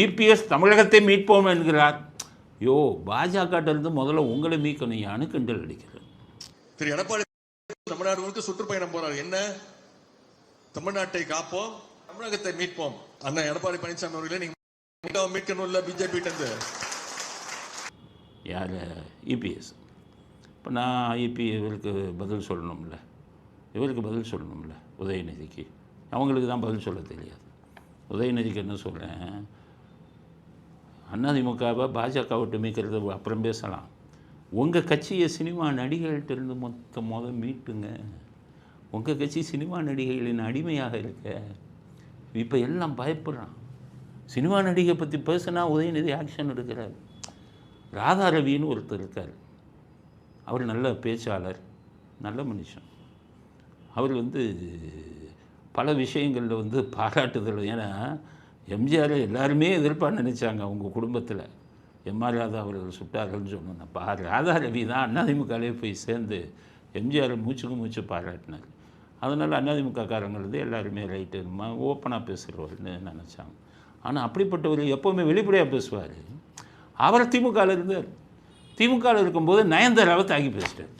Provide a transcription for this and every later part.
EPS தமிழகத்தை மீட்போம் என்கிறார். யோ பாஜகட்டிலிருந்து முதல்ல உங்களை மீட்கணும் யானு கிண்டல் அடிக்கிறார் திரு எடப்பாடி தமிழ்நாடு சுற்றுப்பயணம் போறார். என்ன? தமிழ்நாட்டை காப்போம் தமிழகத்தை மீட்போம். அண்ணன் எடப்பாடி பழனிசாமி அவர்களே நீங்க தமிழகம் மீட்கணும்ல பிஜேபி யார்? இபிஎஸ் இப்போ நான் ஐபி இவருக்கு பதில் சொல்லணும்ல. இவருக்கு பதில் சொல்லணும்ல உதயநிதிக்கு. அவங்களுக்கு தான் பதில் சொல்ல தெரியாது. உதயநிதிக்கு என்ன சொல்கிறேன் அதிமுகவை பாஜக விட்டு அப்புறம் பேசலாம். உங்கள் கட்சியை சினிமா நடிகர்கள்ட்டிருந்து மொத்த மொதல் மீட்டுங்க. உங்கள் கட்சி சினிமா நடிகைகளின் அடிமையாக இருக்க. இப்போ எல்லாம் பயப்படுறான். சினிமா நடிகை பற்றி பேசுனா உதயநிதி ஆக்ஷன் எடுக்கிறார். ராதா ரவின்னு ஒருத்தர் இருக்கார். அவர் நல்ல பேச்சாளர் நல்ல மனுஷன். அவர் வந்து பல விஷயங்களில் வந்து பாராட்டுதல். ஏன்னா எம்ஜிஆர் எல்லாருமே எதிர்ப்பாக நினச்சாங்க அவங்க குடும்பத்தில். எம்ஆர் ராதா அவர்கள் சுட்டார்கள்னு சொன்னோம். பா ராதா ரவி தான் அதிமுகலே போய் சேர்ந்து எம்ஜிஆர் மூச்சுக்கு மூச்சு பாராட்டினார். அதனால் அதிமுககாரங்கிறது எல்லாருமே ரைட்டு ஓப்பனாக பேசுகிறவர்னு நினச்சாங்க. ஆனால் அப்படிப்பட்டவர் எப்போவுமே வெளிப்படையாக பேசுவார். அவர் திமுகவில் இருந்தார். திமுகவில் இருக்கும்போது நயன்தாராவை தாக்கி பேசிட்டார்.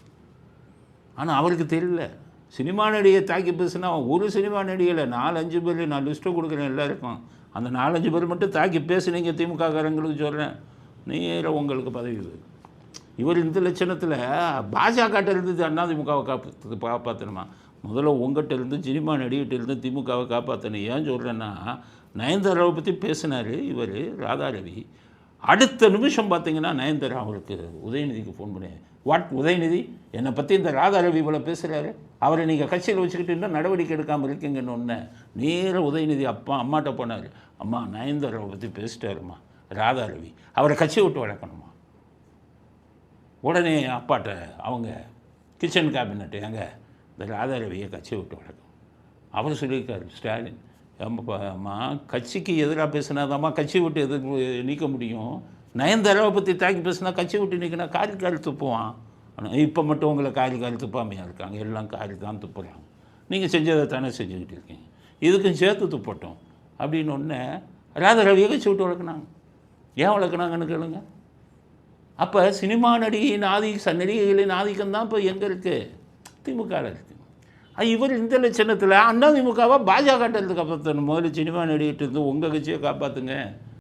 ஆனால் அவருக்கு தெரியல. சினிமா நடிகை தாக்கி பேசுனா ஒரு சினிமா நடிகையில் நாலு அஞ்சு பேர் நான் லிஸ்ட்டு கொடுக்குறேன் எல்லாருக்கும். அந்த நாலஞ்சு பேர் மட்டும் தாக்கி பேசுனீங்க திமுககாரங்களுக்கு சொல்கிறேன் நேர உங்களுக்கு பதவி இவர் இந்த லட்சணத்தில் பாஜகட்ட இருந்து அதிமுகவை காப்பாற்று காப்பாற்றணுமா முதல்ல உங்கள்கிட்ட இருந்து சினிமா நடிகிட்ட இருந்து திமுகவை காப்பாற்றணும் ஏன் சொல்கிறேன்னா நயன்தாராவை பற்றி பேசினார் இவர் ராதாரவி. அடுத்த நிமிஷம் பார்த்தீங்கன்னா நயன்தாரா அவருக்கு உதயநிதிக்கு ஃபோன் பண்ணி வாட் உதயநிதி? என்னை பற்றி இந்த ராதா ரவி இவ்வளோ பேசுகிறாரு அவரை நீங்கள் கட்சியில் வச்சுக்கிட்டு இருந்தால் நடவடிக்கை எடுக்காமல் இருக்கீங்கன்னு ஒன்று நேர உதயநிதி அப்பா அம்மாட்ட போனார். அம்மா நயன்தாராவை பற்றி பேசிட்டாருமா ராதாரவி. அவரை கட்சியை விட்டு வளர்க்கணுமா உடனே அப்பாட்ட அவங்க கிச்சன் கேபினட்டு எங்கே இந்த ராதாரவியை கட்சி விட்டு வளர்க்கணும். அவர் சொல்லியிருக்காரு ஸ்டாலின் அம்மா கட்சிக்கு எதிராக பேசினாதாம்மா கட்சி விட்டு எதிர்ப்பு நீக்க முடியும்? நயன்தாராவை பற்றி தாக்கி பேசினா கட்சி விட்டு நீக்கினா காரி காரி துப்புவான். ஆனால் இப்போ மட்டும் உங்களை காரி காரி துப்பாமையாக இருக்காங்க. எல்லாம் காரி தான் துப்புறாங்க. நீங்கள் செஞ்சதை தானே செஞ்சுக்கிட்டு இருக்கீங்க. இதுக்கும் சேர்த்து துப்பட்டோம். அப்படின்னு ஒன்று ராதாரவியை கட்சி விட்டு வளர்க்குனாங்க. ஏன் வளர்க்குனாங்கன்னு கேளுங்க. அப்போ சினிமா நடிகையின் ஆதி நடிகைகளின் ஆதிக்கம் தான் இப்போ எங்கே இருக்குது திமுகவில் இருக்குது இவர் இந்த லட்சணத்தில் அண்ணா திமுகவை பாஜக இருந்து காப்பாற்றணும் முதல்ல சினிமா நடிகிட்டு இருந்து உங்கள் கட்சியை காப்பாற்றுங்க